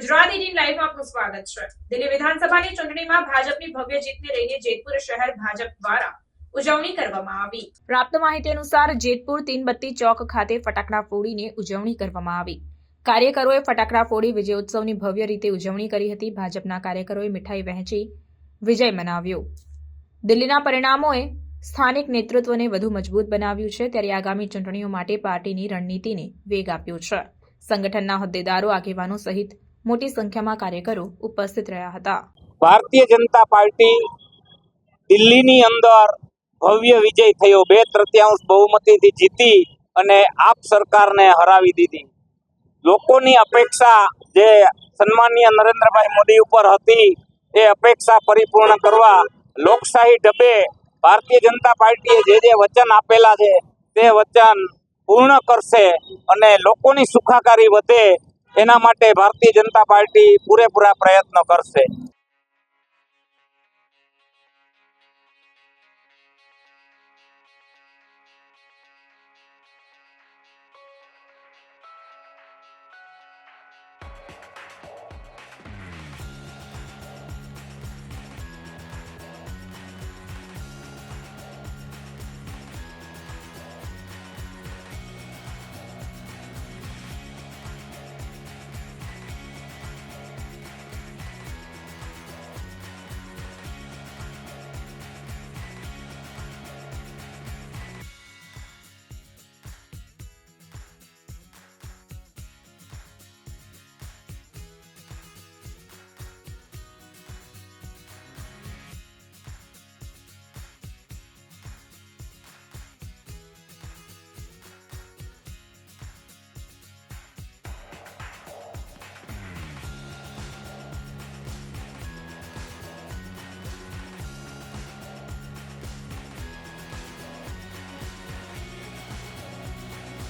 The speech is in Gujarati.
ગુજરાત લાઈવમાં આપનું સ્વાગત છે. દિલ્હી વિધાનસભાની ચૂંટણીમાં ભાજપની ભવ્ય જીતને લઈને જેતપુર શહેર ભાજપ દ્વારા ઉજવણી કરવામાં આવી. પ્રાપ્ત માહિતી અનુસાર જેતપુર તીનબત્તી ચોક ખાતે ફટાકડા ફોડીને ઉજવણી કરવામાં આવી. કાર્યકરોએ ફટાકડા ફોડી વિજયોત્સવની ભવ્ય રીતે ઉજવણી કરી હતી. ભાજપના કાર્યકરોએ મીઠાઈ વહેંચી વિજય મનાવ્યો. દિલ્હીના પરિણામોએ સ્થાનિક નેતૃત્વને વધુ મજબૂત બનાવ્યું છે. ત્યારે આગામી ચૂંટણીઓ માટે પાર્ટીની રણનીતિને વેગ આપ્યો છે. સંગઠનના હોદ્દેદારો, આગેવાનો સહિત મોટી સંખ્યામાં કાર્યકરો ઉપસ્થિત રહ્યા હતા. ભારતીય જનતા પાર્ટી દિલ્હીની અંદર ભવ્ય વિજય થયો. બે તૃતીયાંશ બહુમતીથી જીતી અને આપ સરકારને હરાવી દીધી. લોકોની અપેક્ષા જે સન્માનીય નરેન્દ્રભાઈ મોદી ઉપર હતી, એ અપેક્ષા પરિપૂર્ણ કરવા લોકશાહી ઢબે ભારતીય જનતા પાર્ટીએ જે જે વચન આપેલા છે, તે વચન પૂર્ણ કરશે અને લોકોની સુખાકારી વધે એના માટે ભારતીય જનતા પાર્ટી પૂરેપૂરા પ્રયત્નો કરશે.